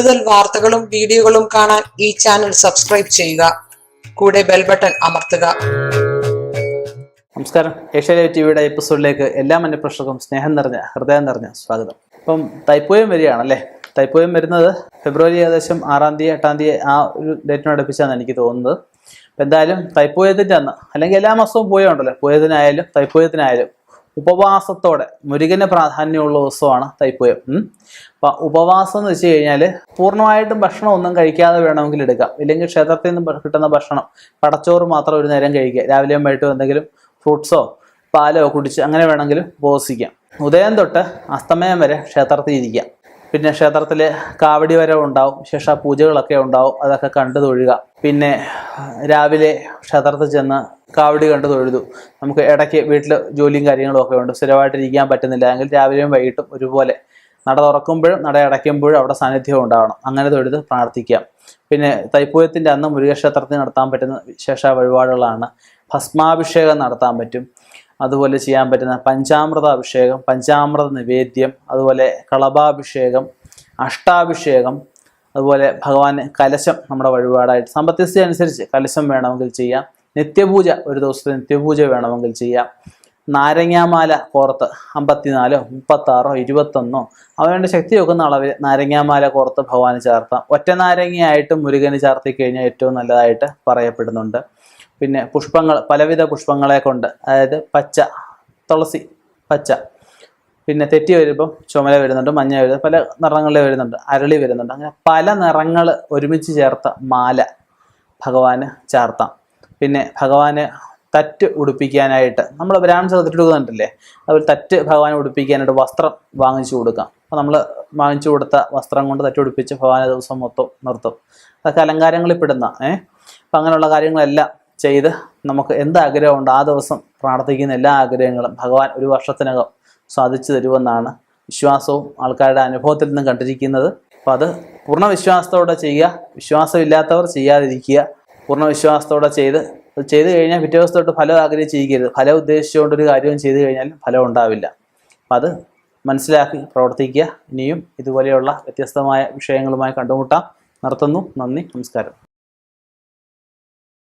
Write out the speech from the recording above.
കൂടുതൽ വാർത്തകളും വീഡിയോകളും കാണാൻ ഈ ചാനൽ സബ്സ്ക്രൈബ് ചെയ്യുക. കൂടെ ബെൽ ബട്ടൺ അമർത്തുക. നമസ്കാരം. ഏഷ്യാനെറ്റ് ടിവിയുടെ എപ്പിസോഡിലേക്ക് എല്ലാ മനുഷ്യർക്കും സ്നേഹം നിറഞ്ഞ ഹൃദയം നിറഞ്ഞ സ്വാഗതം. ഇപ്പം തൈപ്പൂയം വരികയാണല്ലേ തൈപ്പൂയം വരുന്നത് ഫെബ്രുവരി ഏകദേശം ആറാം തീയതി എട്ടാം തീയതി ആ ഒരു ഡേറ്റിനടുപ്പിച്ചാണ് എനിക്ക് തോന്നുന്നത്. അപ്പം എന്തായാലും തൈപ്പൂയത്തിന്റെ അന്ന് അല്ലെങ്കിൽ എല്ലാ മാസവും പൂയം ഉണ്ടല്ലോ. പൂയത്തിനായാലും തൈപ്പൂയത്തിനായാലും ഉപവാസത്തോടെ മുരുകന് പ്രാധാന്യമുള്ള ദിവസമാണ് തൈപ്പൂയം. അപ്പൊ ഉപവാസം എന്ന് വെച്ച് കഴിഞ്ഞാൽ പൂർണമായിട്ടും ഭക്ഷണം ഒന്നും കഴിക്കാതെ വേണമെങ്കിൽ എടുക്കാം. ഇല്ലെങ്കിൽ ക്ഷേത്രത്തിൽ നിന്ന് കിട്ടുന്ന ഭക്ഷണം പടച്ചോറ് മാത്രം ഒരു നേരം കഴിക്കുക. രാവിലെ വൈകിട്ടും എന്തെങ്കിലും ഫ്രൂട്ട്സോ പാലോ കുടിച്ച് അങ്ങനെ വേണമെങ്കിലും ഉപവസിക്കാം. ഉദയം തൊട്ട് അസ്തമയം വരെ ക്ഷേത്രത്തിൽ ഇരിക്കാം. പിന്നെ ക്ഷേത്രത്തിൽ കാവടി വരവ് ഉണ്ടാവും. ശേഷ പൂജകളൊക്കെ ഉണ്ടാവും. അതൊക്കെ കണ്ടു തൊഴുക. പിന്നെ രാവിലെ ക്ഷേത്രത്തിൽ ചെന്ന് കാവടി കണ്ട് തൊഴുതു നമുക്ക് ഇടയ്ക്ക് വീട്ടിൽ ജോലിയും കാര്യങ്ങളും ഒക്കെ ഉണ്ട്. സ്ഥിരമായിട്ട് ഇരിക്കാൻ പറ്റുന്നില്ല. എങ്കിൽ രാവിലെയും വൈകിട്ടും ഒരുപോലെ നട തുറക്കുമ്പോഴും നട അടയ്ക്കുമ്പോഴും അവിടെ സാന്നിധ്യം ഉണ്ടാവണം. അങ്ങനെ തൊഴുത് പ്രാർത്ഥിക്കാം. പിന്നെ തൈപ്പൂയത്തിന്റെ അന്ന് മുരുകക്ഷേത്രത്തിൽ നടത്താൻ പറ്റുന്ന വിശേഷ വഴിപാടുകളാണ്. ഭസ്മാഭിഷേകം നടത്താൻ പറ്റും. അതുപോലെ ചെയ്യാൻ പറ്റുന്ന പഞ്ചാമൃത അഭിഷേകം പഞ്ചാമൃത നിവേദ്യം അതുപോലെ കളഭാഭിഷേകം അഷ്ടാഭിഷേകം അതുപോലെ ഭഗവാന് കലശം നമ്മുടെ വഴിപാടായിട്ട്. സമ്പത്തിസ്ഥിതി അനുസരിച്ച് കലശം വേണമെങ്കിൽ ചെയ്യാം. നിത്യപൂജ ഒരു ദിവസത്തെ നിത്യപൂജ വേണമെങ്കിൽ ചെയ്യാം. നാരങ്ങാമാല കോർത്ത് അമ്പത്തിനാലോ മുപ്പത്താറോ ഇരുപത്തൊന്നോ അവരുടെ ശക്തി വെക്കുന്ന അളവിൽ നാരങ്ങാമാല കോർത്ത് ഭഗവാന് ചേർത്താം. ഒറ്റ നാരങ്ങയായിട്ട് മുരുകന് ചേർത്തി കഴിഞ്ഞാൽ ഏറ്റവും നല്ലതായിട്ട് പറയപ്പെടുന്നുണ്ട്. പിന്നെ പുഷ്പങ്ങൾ പലവിധ പുഷ്പങ്ങളെ കൊണ്ട് അതായത് പച്ച തുളസി പച്ച പിന്നെ തെറ്റി വരുമ്പം ചുമല വരുന്നുണ്ട് മഞ്ഞ വരുന്നുണ്ട് പല നിറങ്ങളിൽ വരുന്നുണ്ട് അരളി വരുന്നുണ്ട്. അങ്ങനെ പല നിറങ്ങൾ ഒരുമിച്ച് ചേർത്ത മാല ഭഗവാന് ചാർത്താം. പിന്നെ ഭഗവാന് തറ്റ് ഉടുപ്പിക്കാനായിട്ട് നമ്മൾ ബ്രാഹ്മണ ബ്രാഹ്മൺ കൊടുക്കുന്നുണ്ടല്ലേ അതുപോലെ തറ്റ് ഭഗവാനെ ഉടുപ്പിക്കാനായിട്ട് വസ്ത്രം വാങ്ങിച്ചു കൊടുക്കാം. അപ്പോൾ നമ്മൾ വാങ്ങിച്ചു കൊടുത്ത വസ്ത്രം കൊണ്ട് തറ്റ് ഉടുപ്പിച്ച് ഭഗവാനെ ദിവസം മൊത്തം നിർത്തും. അതൊക്കെ അലങ്കാരങ്ങളിൽ പെടുന്ന ഏഹ് അപ്പം അങ്ങനെയുള്ള കാര്യങ്ങളെല്ലാം ചെയ്ത് നമുക്ക് എന്ത് ആഗ്രഹമുണ്ട് ആ ദിവസം പ്രാർത്ഥിക്കുന്ന എല്ലാ ആഗ്രഹങ്ങളും ഭഗവാൻ ഒരു വർഷത്തിനകം സാധിച്ചു തരുമെന്നാണ് വിശ്വാസവും ആൾക്കാരുടെ അനുഭവത്തിൽ നിന്നും കണ്ടിരിക്കുന്നത്. അപ്പോൾ അത് പൂർണ വിശ്വാസത്തോടെ ചെയ്യുക. വിശ്വാസമില്ലാത്തവർ ചെയ്യാതിരിക്കുക. പൂർണ വിശ്വാസത്തോടെ ചെയ്ത് ചെയ്ത് കഴിഞ്ഞാൽ പിറ്റേ ദിവസം തൊട്ട് ഫലം ആഗ്രഹിച്ചിരിക്കരുത് ഫലം ഉദ്ദേശിച്ചുകൊണ്ട് ഒരു കാര്യം ചെയ്തു കഴിഞ്ഞാൽ ഫലം ഉണ്ടാവില്ല. അത് മനസ്സിലാക്കി പ്രവർത്തിക്കുക. ഇനിയും ഇതുപോലെയുള്ള വ്യത്യസ്തമായ വിഷയങ്ങളുമായി കണ്ടുമുട്ടാം. നിർത്തുന്നു. നന്ദി. നമസ്കാരം.